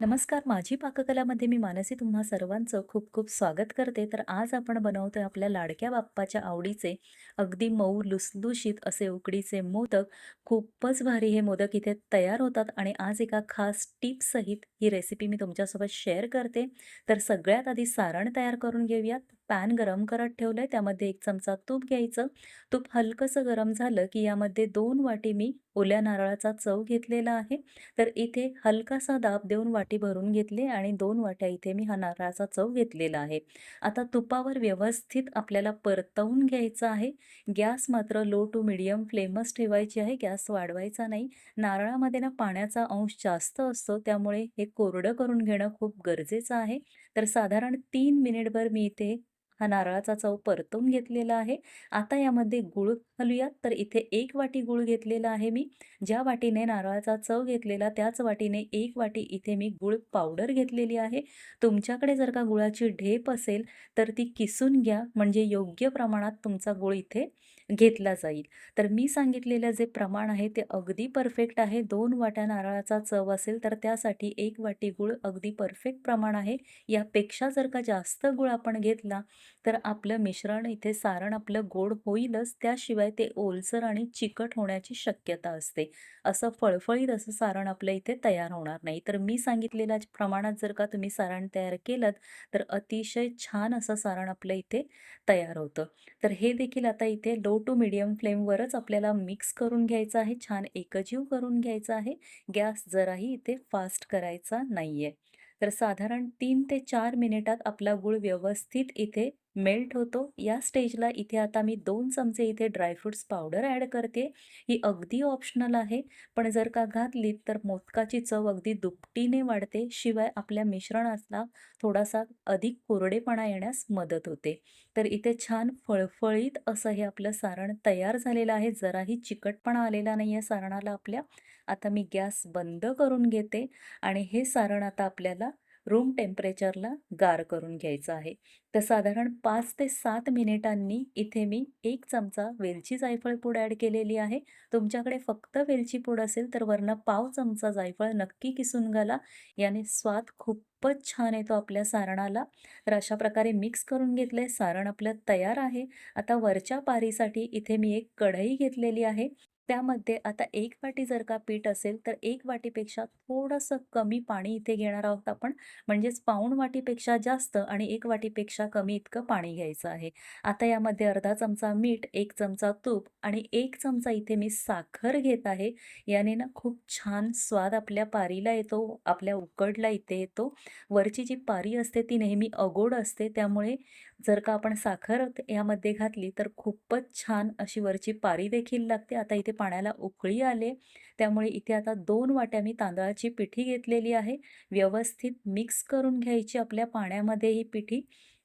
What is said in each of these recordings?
नमस्कार, माझी पाककलामध्ये मी मानसी तुम्हा सर्वांचं खूप खूप स्वागत करते. तर आज आपण बनवतोय आपल्या लाडक्या बाप्पाच्या आवडीचे अगदी मऊ लुसलुशीत असे उकडीचे मोदक. खूपच भारी हे मोदक इथे तयार होतात आणि आज एका खास टिप्ससहित ही रेसिपी मी तुमच्यासोबत शेअर करते. तर सगळ्यात आधी सारण तयार करून घेऊयात. पॅन गरम करत ठेवलंय, त्यामध्ये एक चमचा तूप घ्यायचं. तूप हलकंसं गरम झालं, की यामध्ये दोन वाटी मी ओल्या नारळाचा चव घेतलेला आहे. तर इथे हलकासा दाब देऊन वाटी भरून घेतली आणि दोन वाट्या इथे मी हा नारळाचा चव घेतलेला आहे. आता तुपावर व्यवस्थित आपल्याला परतवून घ्यायचं आहे. गॅस मात्र लो टू मीडियम फ्लेमच ठेवायची आहे, गॅस वाढवायचा नाही. नारळामध्ये ना पाण्याचा अंश जास्त असतो, त्यामुळे हे कोरडं करून घेणं खूप गरजेचं आहे. तर साधारण तीन मिनिटभर मी इथे हा नारळाचा चव परतवून घेतलेला आहे. आता यामध्ये गूळ घालूयात. तर इथे एक वाटी गूळ घेतलेला आहे मी. ज्या वाटीने नारळाचा चव घेतलेला त्याच वाटीने एक वाटी इथे मी गुळ पावडर घेतलेली आहे. तुमच्याकडे जर का गुळाची ढेप असेल तर ती किसून घ्या, म्हणजे योग्य प्रमाणात तुमचा गूळ इथे घेतला जाईल. तर मी सांगितलेलं जे प्रमाण आहे ते अगदी परफेक्ट आहे. दोन वाट्या नारळाचा चव असेल तर त्यासाठी एक वाटी गूळ अगदी परफेक्ट प्रमाण आहे. यापेक्षा जर का जास्त गूळ आपण घेतला तर आपलं मिश्रण इथे सारण आपलं गोड होईलच, त्याशिवाय ते ओलसर आणि चिकट होण्याची शक्यता असते. असं फळफळीत असं सारण आपलं इथे तयार होणार नाही. तर मी सांगितलेल्या प्रमाणात जर का तुम्ही सारण तयार केलंत, तर अतिशय छान असं सारण आपलं इथे तयार होतं. तर हे देखील आता इथे लो टू मीडियम फ्लेमवरच आपल्याला मिक्स करून घ्यायचं आहे. छान एकजीव करून घ्यायचा आहे. गॅस जराही इथे फास्ट करायचा नाहीये. तर साधारण तीन ते चार मिनिटात आपला गूळ व्यवस्थित इथे मेल्ट होतो. या स्टेजला इथे आता मी दोन चमचे इथे ड्रायफ्रुट्स पावडर ॲड करते. ही अगदी ऑप्शनल आहे, पण जर का घातली तर मोदकाची चव अगदी दुपटीने वाढते. शिवाय आपल्या मिश्रणाला थोडासा अधिक कोरडेपणा येण्यास मदत होते. तर इथे छान फळफळीत असं हे आपलं सारण तयार झालेलं आहे. जराही चिकटपणा आलेला नाहीये सारणाला आपल्या. आता मी गॅस बंद करून घेते आणि हे सारण आता आपल्याला रूम टेम्परेचरला गार करून घ्यायचं आहे. तर साधारण पाच ते सात मिनिटांनी इथे मी एक चमचा वेलची जायफळ पूड ॲड केलेली आहे. तुमच्याकडे फक्त वेलची पूड असेल तर वरनं पाव चमचा जायफळ नक्की किसून घाला. याने स्वाद खूपच छान येतो आपल्या सारणाला. तर अशा प्रकारे मिक्स करून घेतलंय. सारण आपलं तयार आहे. आता वरच्या पारीसाठी इथे मी एक कढई घेतलेली आहे. त्यामध्ये आता एक वाटी जर का पीठ असेल तर एक वाटीपेक्षा थोडंसं कमी पाणी इथे घेणार आहोत आपण. म्हणजेच पाऊण वाटीपेक्षा जास्त आणि एक वाटीपेक्षा कमी इतकं पाणी घ्यायचं आहे. आता यामध्ये अर्धा चमचा मीठ, एक चमचा तूप आणि एक चमचा इथे मी साखर घेत आहे. याने ना खूप छान स्वाद आपल्या पारीला येतो, आपल्या उकडला इथे येतो. वरची जी पारी असते ती नेहमी अगोड असते, त्यामुळे जर का आपण साखर यामध्ये घातली तर खूपच छान अशी वरची पारी देखील लागते. आता इथे पाण्याला उकळी आले त्यामुळे इथे आता दोन वाट्या मी तांदळाची पिठी घेतलेली आहे. व्यवस्थित मिक्स करून घ्यायची आपल्या पाण्यामध्ये ही पिठी.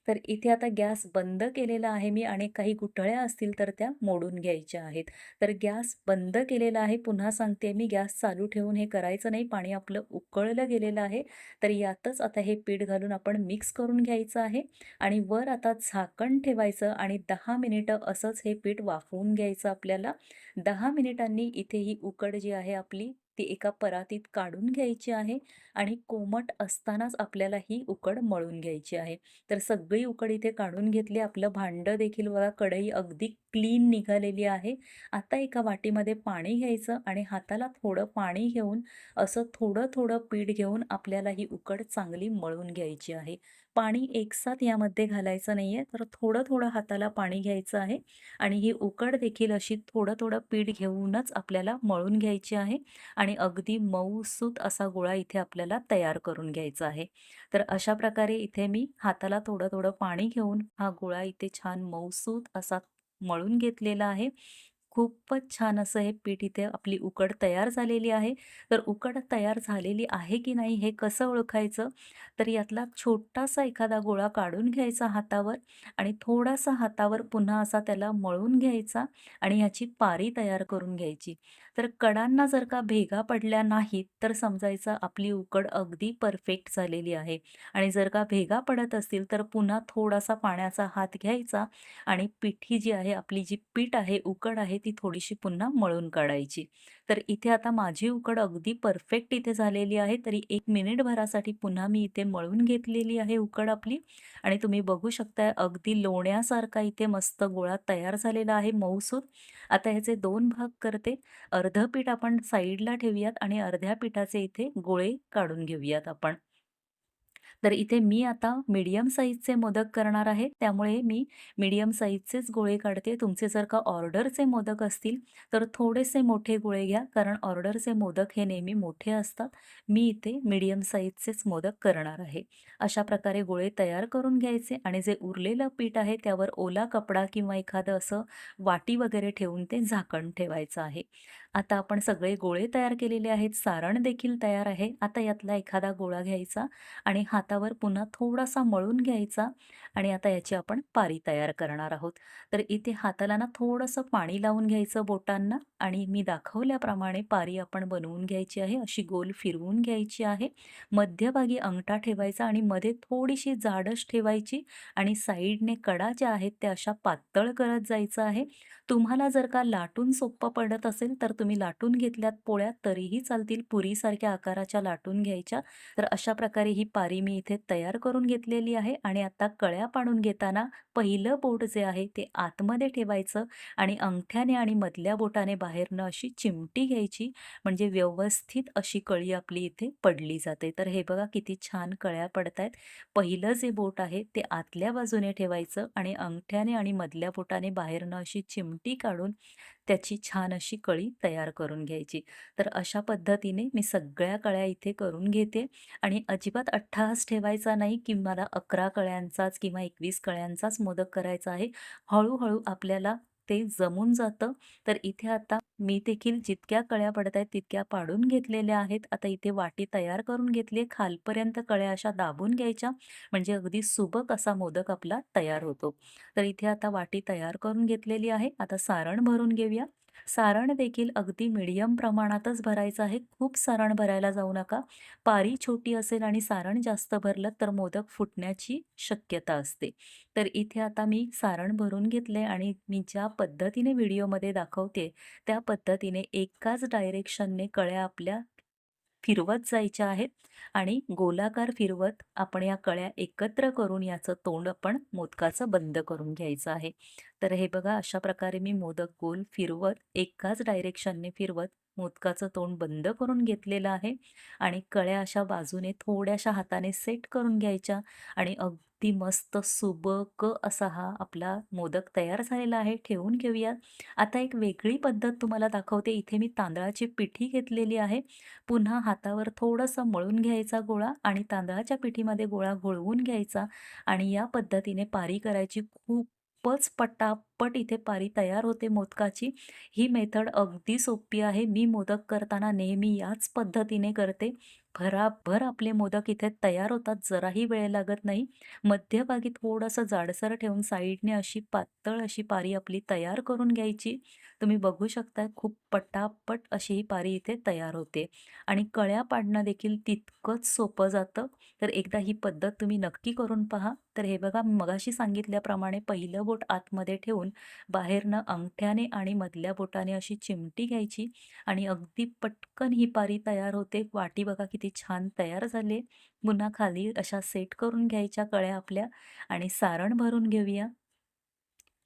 तर इथे आता गॅस बंद केलेला आहे मी आणि काही गुठळ्या असतील तर त्या मोडून घ्यायच्या आहेत. तर गॅस बंद केलेला आहे. पुन्हा सांगते मी गॅस चालू ठेवून हे करायचं नाही. पाणी आपलं उकळलं गेलेलं आहे. तर यातच आता हे पीठ घालून आपण मिक्स करून घ्यायचं आहे आणि वर आता झाकण ठेवायचं आणि दहा मिनिटं असंच हे पीठ वाफवून घ्यायचं आपल्याला. दहा मिनिटांनी इथे ही उकड जी आहे आपली ती एका परातीत काढून घ्यायची आहे आणि कोमट असतानाच आपल्याला ही उकड मळून घ्यायची आहे. तर सगळी उकड इथे काढून घेतली. आपलं भांडं देखील बघा कढई अगदी क्लीन निघालेली आहे. आता एका वाटीमध्ये पाणी घ्यायचं आणि हाताला थोडं पाणी घेऊन असं थोडं-थोडं पीठ घेऊन आपल्याला ही उकड चांगली मळून घ्यायची आहे. पाणी एकसाथ यामध्ये घालायचं नाही आहे तर थोडं-थोडं हाताला पाणी घ्यायचं आहे आणि ही उकड देखील अशी थोडं-थोडं पीठ घेऊनच आपल्याला मळून घ्यायची आहे आणि अगदी मऊसूत असा गोळा इथे आपल्याला तयार करून घ्यायचा आहे. तर अशा प्रकारे इथे मी हाताला थोडं-थोडं पाणी घेऊन हा गोळा इथे छान मऊसूत असा मळून घेतलेला आहे. खूपच छान असं हे पीठ इथे आपली उकड तयार झालेली आहे. तर उकड तयार झालेली आहे की नाही हे कसं ओळखायचं? तर यातला छोटासा एखादा गोळा काढून घ्यायचा हातावर आणि थोडासा हातावर पुन्हा असा त्याला मळून घ्यायचा आणि ह्याची पारी तयार करून घ्यायची. तर कडांना जर का भेगा पडल्या नाहीत, तर समजायचं आपली उकड अगदी परफेक्ट झालेली आहे आणि जर का भेगा पडत असतील, तर पुन्हा थोडासा पाण्याचा हात घ्यायचा आणि पिठी जी आहे, आपली जी पीठ आहे, उकड आहे ती थोडीशी पुन्हा मळून काढायची. तर इथे आता माझी उकड अगदी परफेक्ट इथे झालेली आहे. तरी 1 मिनिटभरासाठी पुन्हा मी इथे मळून घेतलेली आहे उकड आपली आणि तुम्ही बघू शकताय अगदी लोण्यासारखा इथे मस्त गोळा तयार झालेला आहे मऊसूद आता ह्याचे दोन भाग करते. अर्धं पीठ आपण साईडला ठेवूयात आणि अर्ध्या पिठाचे इथे गोळे काढून घेऊयात आपण. तर इथे मी आता मीडियम साईजचे मोदक करणार आहे. त्यामुळे मी मीडियम साईजचेच गोळे काढते. तुमचे जर का ऑर्डरचे मोदक असतील, तर थोडेसे मोठे गोळे घ्या. कारण ऑर्डरचे मोदक हे नेहमी मोठे असतात. मी इथे मीडियम साईजचेच मोदक करणार आहे. अशा प्रकारे गोळे तयार करून घ्यायचे आणि जे उरलेलं पीठ आहे त्यावर ओला कपडा किंवा एखादं असं वाटी वगैरे ठेवून ते झाकण ठेवायचं आहे. आता आपण सगळे गोळे तयार केलेले आहेत. सारण देखील तयार आहे. आता यातला एखादा गोळा घ्यायचा आणि हातावर पुन्हा थोडासा मळून घ्यायचा आणि आता याची आपण पारी तयार करणार आहोत. तर इथे हाताला ना थोडंसं पाणी लावून घ्यायचं बोटांना आणि मी दाखवल्याप्रमाणे पारी आपण बनवून घ्यायची आहे. अशी गोल फिरवून घ्यायची आहे. मध्यभागी अंगठा ठेवायचा आणि मध्ये थोडीशी जाडच ठेवायची आणि साईडने कडा ज्या आहेत त्या अशा पातळ करत जायचं आहे. तुम्हाला जर का लाटून सोप्पं पडत असेल, तर तुम्ही लाटून घेतल्यात पोळ्या तरीही चालतील. पुरीसारख्या आकाराच्या लाटून घ्यायच्या. तर अशा प्रकारे ही पारी मी इथे तयार करून घेतलेली आहे आणि आता कळ्या पाडून घेताना पहिलं बोट जे आहे ते आतमध्ये ठेवायचं आणि अंगठ्याने आणि मधल्या बोटाने बाहेरनं अशी चिमटी घ्यायची. म्हणजे व्यवस्थित अशी कळी आपली इथे पडली जाते. तर हे बघा किती छान कळ्या पडतायत. पहिलं जे बोट आहे ते आतल्या बाजूने ठेवायचं आणि अंगठ्याने आणि मधल्या बोटाने बाहेरनं अशी चिमटी काढून त्याची छान अशी कळी तयार करून घ्यायची. तर अशा पद्धतीने मी सगळ्या कळ्या इथे करून घेते आणि अजिबात अठ्ठास ठेवायचा नाही, की मला 11 कळ्यांचाच किंवा 21 कळ्यांचाच मोदक करायचा आहे. हळूहळू आपल्याला ते जमून जातं. तर इथे आता मी देखील जितक्या कळ्या पडतायत तितक्या पाडून घेतलेल्या आहेत. आता इथे वाटी तयार करून घेतली खालपर्यंत कळ्या अशा दाबून घ्यायच्या म्हणजे अगदी सुबक असा मोदक आपला तयार होतो. तर इथे आता वाटी तयार करून घेतलेली आहे. आता सारण भरून घेऊया. सारण देखील अगदी मीडियम प्रमाणातच भरायचं आहे. खूप सारण भरायला जाऊ नका. पारी छोटी असेल आणि सारण जास्त भरलं तर मोदक फुटण्याची शक्यता असते. तर इथे आता मी सारण भरून घेतले आणि मी ज्या पद्धतीने व्हिडिओमध्ये दाखवते त्या पद्धतीने एकाच डायरेक्शनने कळ्या आपल्या फिरवत जायच्या आहेत आणि गोलाकार फिरवत आपण या कळ्या एकत्र करून याचं तोंड आपण मोदकाचं बंद करून घ्यायचं आहे. तर हे बघा अशा प्रकारे मी मोदक गोल फिरवत एकाच डायरेक्शनने फिरवत मोदकाचं तोंड बंद करून घेतलेलं आहे आणि कळ्या अशा बाजूने थोड्याशा हाताने सेट करून घ्यायच्या आणि अगदी ती मस्त सुबक असा हा आपला मोदक तयार झालेला आहे. ठेवून घेऊया. आता एक वेगळी पद्धत तुम्हाला दाखवते. इथे मी तांदळाची पिठी घेतलेली आहे. पुन्हा हातावर थोडंसं मळून घ्यायचा गोळा आणि तांदळाच्या पिठीमध्ये गोळा घोळवून घ्यायचा आणि या पद्धतीने पारी करायची. खूपच पटापट इथे पारी तयार होते मोदकाची. ही मेथड अगदी सोपी आहे. मी मोदक करताना नेहमी याच पद्धतीने करते. भराभर आपले मोदक इथे तयार होतात. जराही वेळ लागत नाही. मध्यभागी थोडंसं जाडसर ठेवून साईडने अशी पातळ अशी पारी आपली तयार करून घ्यायची. तुम्ही बघू शकता खूप पटापट अशी ही पारी इथे तयार होते आणि कळ्या पाडणं देखील तितकंच सोपं जातं. तर एकदा ही पद्धत तुम्ही नक्की करून पहा. तर हे बघा मगाशी सांगितल्याप्रमाणे पहिलं बोट आतमध्ये ठेवून बाहेरनं अंगठ्याने आणि मधल्या बोटाने अशी चिमटी घ्यायची आणि अगदी पटकन ही पारी तयार होते. वाटी बघा किती छान तयार झाले पुन्हा खाली अशा सेट करून घ्यायच्या कळ्या आपल्या आणि सारण भरून घेऊया.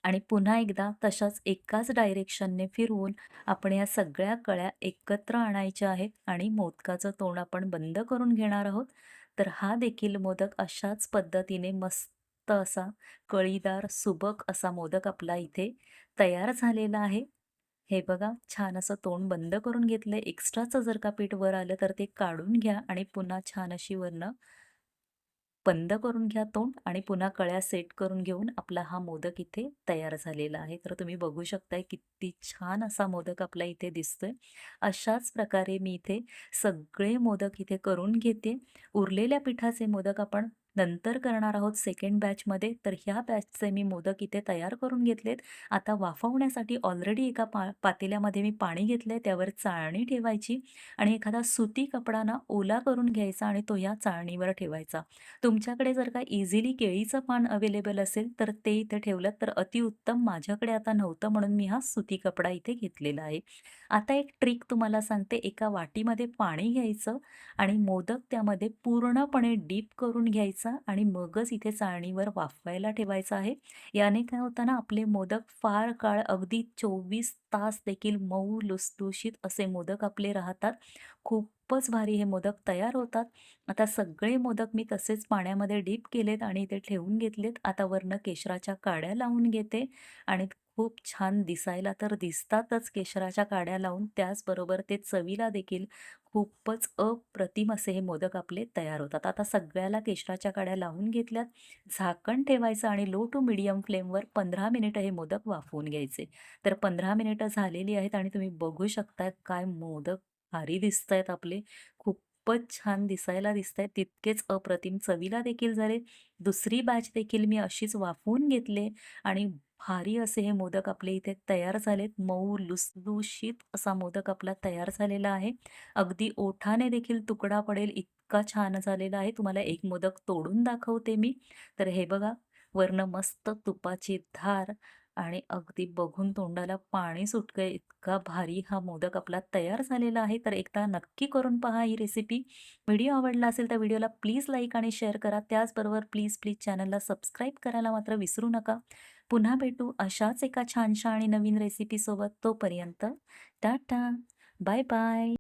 आणि पुन्हा एकदा तशाच एकाच डायरेक्शनने फिरवून आपण या सगळ्या कळ्या एकत्र आणायच्या आहेत आणि मोदकाचं तोंड आपण बंद करून घेणार आहोत. तर हा देखील मोदक अशाच पद्धतीने मस्त असा कळीदार सुबक असा मोदक आपला इथे तयार झालेला आहे. हे बघा छान असं तोंड बंद करून घेतलं एक्स्ट्राचं जर का पीठ वर आलं तर ते काढून घ्या आणि पुन्हा छान अशी वरनं बंद करून घ्या तोंड आणि पुन्हा कळ्या सेट करून घेऊन आपला हा मोदक इथे तयार झालेला आहे. तर तुम्ही बघू शकताय किती छान असा मोदक आपला इथे दिसतोय. अशाच प्रकारे मी इथे सगळे मोदक इथे करून घेते. उरलेल्या पिठाचे मोदक आपण नंतर करणार आहोत सेकंड बॅचमध्ये. तर ह्या बॅचचे मी मोदक इथे तयार करून घेतलेत. आता वाफवण्यासाठी ऑलरेडी एका पा पातेल्यामध्ये मी पाणी घेतलंय. त्यावर चाळणी ठेवायची आणि एखादा सुती कपडा ना ओला करून घ्यायचा आणि तो या चाळणीवर ठेवायचा. तुमच्याकडे जर का इझिली केळीचं पान अवेलेबल असेल तर ते इथे ठेवलं तर अतिउत्तम. माझ्याकडे आता नव्हतं म्हणून मी हा सुती कपडा इथे घेतलेला आहे. आता एक ट्रिक तुम्हाला सांगते. एका वाटीमध्ये पाणी घ्यायचं आणि मोदक त्यामध्ये पूर्णपणे डीप करून घ्यायचं आणि मगच इथे चाळणीवर वाफवायला ठेवायचं आहे. याने काय होतं ना आपले मोदक फार काळ अगदी 24 तास देखील मऊ लुसलुशीत असे मोदक आपले राहतात. खूपच भारी हे मोदक तयार होतात. आता सगळे मोदक मी तसेच पाण्यामध्ये डीप केलेत आणि इथे ठेवून घेतलेत. आता वरनं केशराच्या काड्या लावून घेते आणि खूप छान दिसायला तर दिसतातच केशराच्या काड्या लावून. त्याचबरोबर ते चवीला देखील खूपच अप्रतिम असे हे मोदक आपले तयार होतात. आता सगळ्याला केशराच्या काड्या लावून घेतल्यात. झाकण ठेवायचं आणि लो टू मीडियम फ्लेमवर 15 मिनिटं हे मोदक वाफवून घ्यायचे. तर 15 मिनिटं झालेली आहेत आणि तुम्ही बघू शकताय काय मोदक भारी दिसत आहेत आपले. खूपच छान दिसायला दिसत आहेत तितकेच अप्रतिम चवीला देखील झाले. दुसरी बॅच देखील मी अशीच वाफवून घेतले आणि भारी असे हे मोदक आपले इथे तयार झालेत. मऊ लुसलुशीत असा मोदक आपला तयार झालेला आहे. अगदी ओठाने देखील तुकडा पडेल इतका छान झालेला आहे. तुम्हाला एक मोदक तोडून दाखवते मी. तर हे बघा वरनं मस्त तुपाची धार आणि अगदी बघून तोंडाला पाणी सुटकं इतका भारी हा मोदक आपला तयार झालेला आहे. तर एकदा नक्की करून पहा ही रेसिपी. व्हिडिओ आवडला असेल तर व्हिडिओला प्लीज लाईक आणि शेअर करा. त्याचबरोबर प्लीज, प्लीज चॅनलला सबस्क्राईब करायला मात्र विसरू नका. पुन्हा भेटू अशाच एका छानशा आणि नवीन रेसिपीसोबत. तोपर्यंत टाटा. Bye bye.